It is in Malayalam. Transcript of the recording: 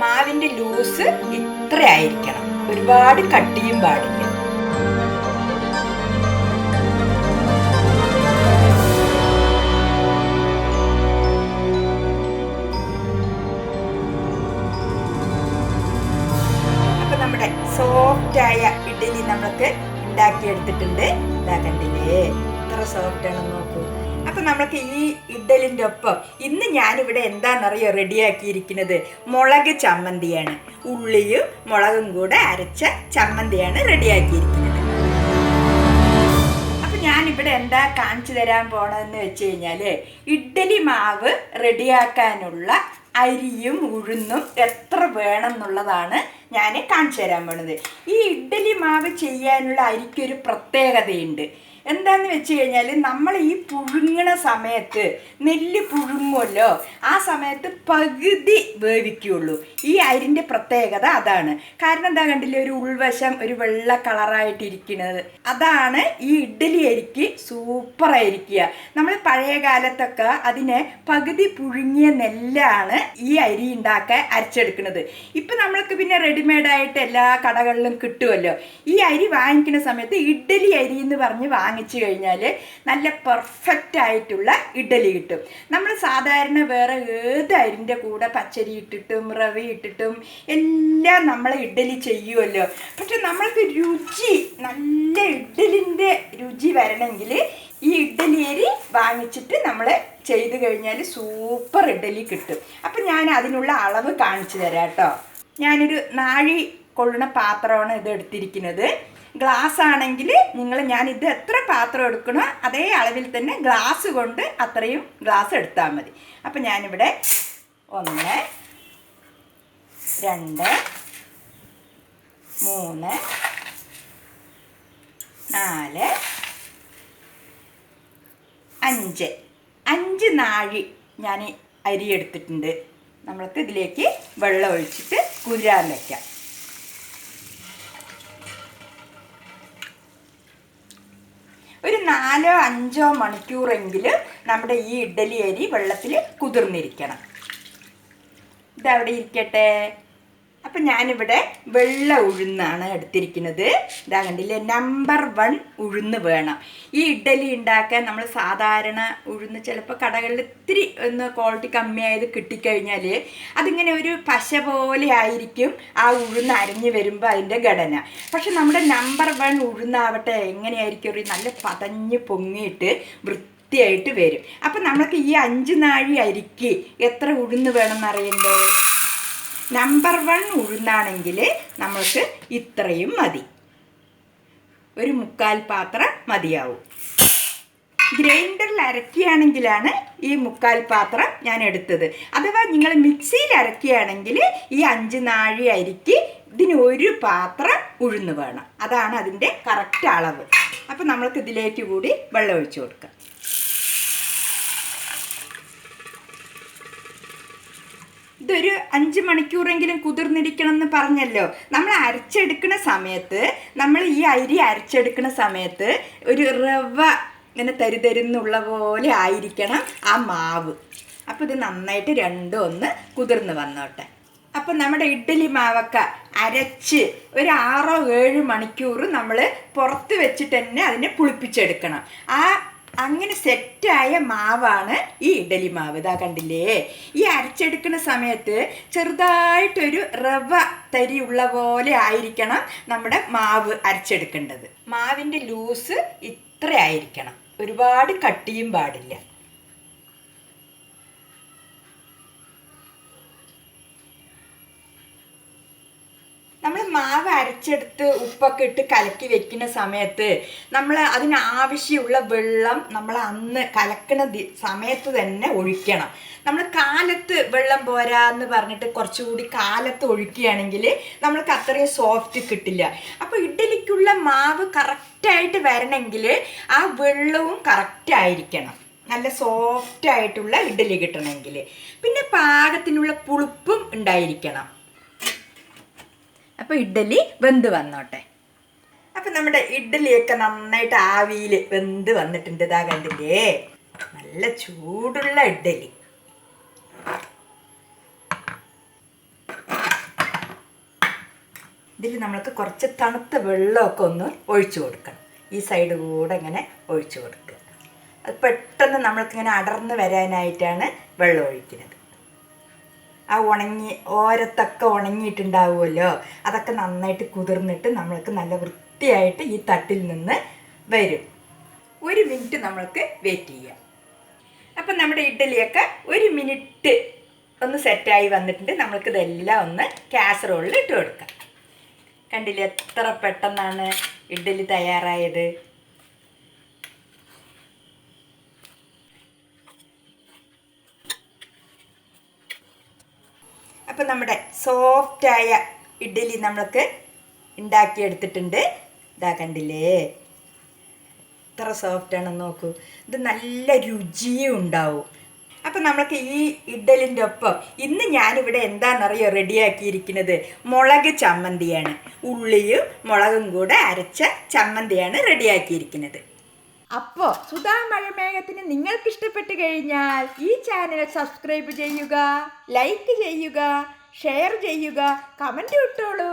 മാവിന്റെ ലൂസ് ഇത്ര ആയിരിക്കണം ഒരുപാട് കട്ടിയും പാടില്ല. അപ്പൊ നമ്മുടെ സോഫ്റ്റ് ആയ ഇഡ്ഡലി നമ്മൾക്ക് ഉണ്ടാക്കിയെടുത്തിട്ടുണ്ട്. ഇതാ കണ്ടില്ലേ? സോഫ്റ്റ് ആണെന്ന് നോക്കൂ. അപ്പൊ നമ്മൾക്ക് ഈ ഇഡ്ഡലിന്റെ ഒപ്പം ഇന്ന് ഞാനിവിടെ എന്താണെന്നറിയോ റെഡിയാക്കിയിരിക്കുന്നത്? മുളക് ചമ്മന്തിയാണ്. ഉള്ളിയും മുളകും കൂടെ അരച്ച ചമ്മന്തിയാണ് റെഡിയാക്കിയിരിക്കുന്നത്. ഞാനിവിടെ എന്താ കാണിച്ചു തരാൻ പോണതെന്ന് വെച്ച് കഴിഞ്ഞാൽ ഇഡ്ഡലി മാവ് റെഡിയാക്കാനുള്ള അരിയും ഉഴുന്നും എത്ര വേണം എന്നുള്ളതാണ് ഞാൻ കാണിച്ചു തരാൻ പോണത്. ഈ ഇഡ്ഡലി മാവ് ചെയ്യാനുള്ള അരിക്കൊരു പ്രത്യേകതയുണ്ട്. എന്താന്ന് വെച്ച് കഴിഞ്ഞാൽ നമ്മൾ ഈ പുഴുങ്ങണ സമയത്ത് നെല്ല് പുഴുങ്ങുമല്ലോ ആ സമയത്ത് പകുതി വേവിക്കുള്ളൂ. ഈ അരിന്റെ പ്രത്യേകത അതാണ്. കാരണം എന്താ കണ്ടില്ലേ ഒരു ഉൾവശം ഒരു വെള്ള കളറായിട്ടിരിക്കുന്നത് അതാണ് ഈ ഇഡ്ഡലി അരിക്ക് സൂപ്പറായിരിക്കുക നമ്മൾ പഴയ കാലത്തൊക്കെ അതിനെ പകുതി പുഴുങ്ങിയ നെല്ലാണ് ഈ അരി ഉണ്ടാക്കാൻ അരച്ചെടുക്കുന്നത്. ഇപ്പം നമ്മൾക്ക് പിന്നെ റെഡിമെയ്ഡായിട്ട് എല്ലാ കടകളിലും കിട്ടുമല്ലോ. ഈ അരി വാങ്ങിക്കുന്ന സമയത്ത് ഇഡ്ഡലി അരി എന്ന് പറഞ്ഞ് വാങ്ങിച്ചു കഴിഞ്ഞാൽ നല്ല പെർഫെക്റ്റ് ആയിട്ടുള്ള ഇഡ്ഡലി കിട്ടും. നമ്മൾ സാധാരണ വേറെ ഏത് അരിന്റെ കൂടെ പച്ചരി ഇട്ടിട്ടും റവ ഇട്ടിട്ടും എല്ലാം നമ്മൾ ഇഡ്ഡലി ചെയ്യുമല്ലോ പക്ഷെ നമ്മൾക്ക് രുചി നല്ല ഇഡ്ഡലിന്റെ രുചി വരണമെങ്കിൽ ഈ ഇഡ്ഡലി അരി വാങ്ങിച്ചിട്ട് നമ്മൾ ചെയ്ത് കഴിഞ്ഞാൽ സൂപ്പർ ഇഡ്ഡലി കിട്ടും. അപ്പം ഞാൻ അതിനുള്ള അളവ് കാണിച്ചു തരാം കേട്ടോ. ഞാനൊരു നാഴി കൊള്ളുന്ന പാത്രമാണ് ഇത് എടുത്തിരിക്കുന്നത്. ഗ്ലാസ് ആണെങ്കിൽ നിങ്ങൾ ഞാൻ ഇത് എത്ര പാത്രം എടുക്കണോ അതേ അളവിൽ തന്നെ ഗ്ലാസ് കൊണ്ട് അത്രയും ഗ്ലാസ് എടുത്താൽ മതി. അപ്പം ഞാനിവിടെ ഒന്ന് രണ്ട് മൂന്ന് നാല് അഞ്ച്. അഞ്ച് നാഴി ഞാൻ അരി എടുത്തിട്ടുണ്ട്. നമ്മൾക്ക് ഇതിലേക്ക് വെള്ളം ഒഴിച്ചിട്ട് കുതിരാൻ വയ്ക്കാം ഒരു നാലോ അഞ്ചോ മണിക്കൂറെങ്കിലും നമ്മുടെ ഈ ഇഡ്ഡലി അരി വെള്ളത്തിൽ കുതിർന്നിരിക്കണം. ഇതവിടെ ഇരിക്കട്ടെ. അപ്പം ഞാനിവിടെ വെള്ള ഉഴുന്നാണ് എടുത്തിരിക്കുന്നത്. ഇതാ കണ്ടില്ലേ? നമ്പർ വൺ ഉഴുന്ന് വേണം. ഈ ഇഡ്ഡലി ഉണ്ടാക്കാൻ നമ്മൾ സാധാരണ ഉഴുന്ന് ചിലപ്പോൾ കടകളിൽ ഇത്തിരി ഒന്ന് ക്വാളിറ്റി കമ്മിയായത് കിട്ടിക്കഴിഞ്ഞാൽ അതിങ്ങനെ ഒരു പശ പോലെ ആയിരിക്കും ആ ഉഴുന്ന് അരിഞ്ഞ് വരുമ്പോൾ അതിന്റെ ഘടന. പക്ഷെ നമ്മുടെ നമ്പർ വൺ ഉഴുന്നാവട്ടെ എങ്ങനെയായിരിക്കും? ഒരു നല്ല പതഞ്ഞ് പൊങ്ങിയിട്ട് വൃത്തിയായിട്ട് വരും. അപ്പം നമ്മൾക്ക് ഈ അഞ്ച് നാഴി അരിക്ക് എത്ര ഉഴുന്ന് വേണം അറിയണ്ടേ നമ്പർ വൺ ഉഴുന്നാണെങ്കിൽ നമ്മൾക്ക് ഇത്രയും മതി. ഒരു മുക്കാൽ പാത്രം മതിയാവും. ഗ്രൈൻഡറിൽ അരക്കുകയാണെങ്കിലാണ് ഈ മുക്കാൽ പാത്രം ഞാൻ എടുത്തത്. അഥവാ നിങ്ങൾ മിക്സിയിൽ അരക്കുകയാണെങ്കിൽ ഈ അഞ്ച് നാഴി അരിക്ക് ഇതിന് ഒരു പാത്രം ഉഴുന്ന് വേണം. അതാണ് അതിന്റെ കറക്റ്റ് അളവ്. അപ്പം നമ്മൾക്ക് ഇതിലേക്ക് കൂടി വെള്ളം ഒഴിച്ചു കൊടുക്കാം. ഇതൊരു അഞ്ച് മണിക്കൂറെങ്കിലും കുതിർന്നിരിക്കണം എന്ന് പറഞ്ഞല്ലോ. നമ്മൾ അരച്ചെടുക്കുന്ന സമയത്ത് നമ്മൾ ഈ അരി അരച്ചെടുക്കുന്ന സമയത്ത് ഒരു റവ ഇങ്ങനെ തരുതരുന്നുള്ള പോലെ ആയിരിക്കണം ആ മാവ്. അപ്പോൾ ഇത് നന്നായിട്ട് രണ്ടും ഒന്ന് കുതിർന്ന് വന്നോട്ടെ. അപ്പം നമ്മുടെ ഇഡ്ഡലി മാവൊക്കെ അരച്ച് ഒരു ആറോ ഏഴ് മണിക്കൂർ നമ്മൾ പുറത്ത് വെച്ചിട്ട് തന്നെ അതിനെ പുളിപ്പിച്ചെടുക്കണം. ആ അങ്ങനെ സെറ്റായ മാവാണ് ഈ ഇഡലി മാവ്. ഇതാ കണ്ടില്ലേ? ഈ അരച്ചെടുക്കുന്ന സമയത്ത് ചെറുതായിട്ടൊരു റവ തരി ഉള്ള പോലെ ആയിരിക്കണം നമ്മുടെ മാവ് അരച്ചെടുക്കേണ്ടത്. മാവിന്റെ ലൂസ് ഇത്രയായിരിക്കണം. ഒരുപാട് കട്ടിയും പാടില്ല നമ്മൾ മാവ് അരച്ചെടുത്ത് ഉപ്പൊക്കെ ഇട്ട് കലക്കി വെക്കുന്ന സമയത്ത് നമ്മൾ അതിനാവശ്യമുള്ള വെള്ളം നമ്മൾ അന്ന് കലക്കണ സമയത്ത് തന്നെ ഒഴിക്കണം. നമ്മൾ കാലത്ത് വെള്ളം പോരാ എന്ന് പറഞ്ഞിട്ട് കുറച്ചുകൂടി കാലത്ത് ഒഴിക്കുകയാണെങ്കിൽ നമ്മൾക്ക് അത്രയും സോഫ്റ്റ് കിട്ടില്ല. അപ്പോൾ ഇഡ്ഡലിക്കുള്ള മാവ് കറക്റ്റായിട്ട് വരണമെങ്കിൽ ആ വെള്ളവും കറക്റ്റായിരിക്കണം നല്ല സോഫ്റ്റ് ആയിട്ടുള്ള ഇഡ്ഡലി കിട്ടണമെങ്കിൽ പിന്നെ പാകത്തിനുള്ള പുളിപ്പും ഉണ്ടായിരിക്കണം. അപ്പോൾ ഇഡ്ഡലി വെന്ത് വന്നോട്ടെ. അപ്പം നമ്മുടെ ഇഡ്ഡലിയൊക്കെ നന്നായിട്ട് ആവിയിൽ വെന്ത് വന്നിട്ടുണ്ട് ഇതാ കണ്ടില്ലേ? നല്ല ചൂടുള്ള ഇഡ്ഡലി. ഇതിൽ നമ്മൾക്ക് കുറച്ച് തണുത്ത വെള്ളമൊക്കെ ഒന്ന് ഒഴിച്ചു കൊടുക്കണം. ഈ സൈഡ് കൂടെ ഇങ്ങനെ ഒഴിച്ചു കൊടുക്കുക. അത് പെട്ടെന്ന് നമ്മൾക്കിങ്ങനെ അടർന്ന് വരാനായിട്ടാണ് വെള്ളം ഒഴിക്കുന്നത്. ആ ഉണങ്ങി ഓരത്തൊക്കെ ഉണങ്ങിയിട്ടുണ്ടാവുമല്ലോ. അതൊക്കെ നന്നായിട്ട് കുതിർന്നിട്ട് നമ്മൾക്ക് നല്ല വൃത്തിയായിട്ട് ഈ തട്ടിൽ നിന്ന് വരും. ഒരു മിനിറ്റ് നമ്മൾക്ക് വെയിറ്റ് ചെയ്യാം. അപ്പം നമ്മുടെ ഇഡ്ഡലിയൊക്കെ ഒരു മിനിറ്റ് ഒന്ന് സെറ്റായി വന്നിട്ടുണ്ട്. നമ്മൾക്ക് ഇതെല്ലാം ഒന്ന് കാസറോളിൽ ഇട്ട് കൊടുക്കാം. കണ്ടില്ലേ എത്ര പെട്ടെന്നാണ് ഇഡ്ഡലി തയ്യാറായത്? അപ്പം നമ്മുടെ സോഫ്റ്റായ ഇഡ്ഡലി നമ്മൾക്ക് ഉണ്ടാക്കിയെടുത്തിട്ടുണ്ട്. ഇതാ കണ്ടില്ലേ? എത്ര സോഫ്റ്റാണെന്ന് നോക്കൂ. ഇത് നല്ല രുചിയും ഉണ്ടാവും. അപ്പം നമ്മൾക്ക് ഈ ഇഡലിന്റെ ഒപ്പം ഇന്ന് ഞാനിവിടെ എന്താണെന്നറിയോ റെഡിയാക്കിയിരിക്കുന്നത്? മുളക് ചമ്മന്തിയാണ്. ഉള്ളിയും മുളകും കൂടെ അരച്ച ചമ്മന്തിയാണ് റെഡിയാക്കിയിരിക്കുന്നത്. അപ്പോൾ സുധാ മഴമേഘത്തിന് നിങ്ങൾക്ക് ഇഷ്ടപ്പെട്ടു കഴിഞ്ഞാൽ ഈ ചാനൽ സബ്സ്ക്രൈബ് ചെയ്യുക ലൈക്ക് ചെയ്യുക ഷെയർ ചെയ്യുക കമന്റ് ഇട്ടോളൂ.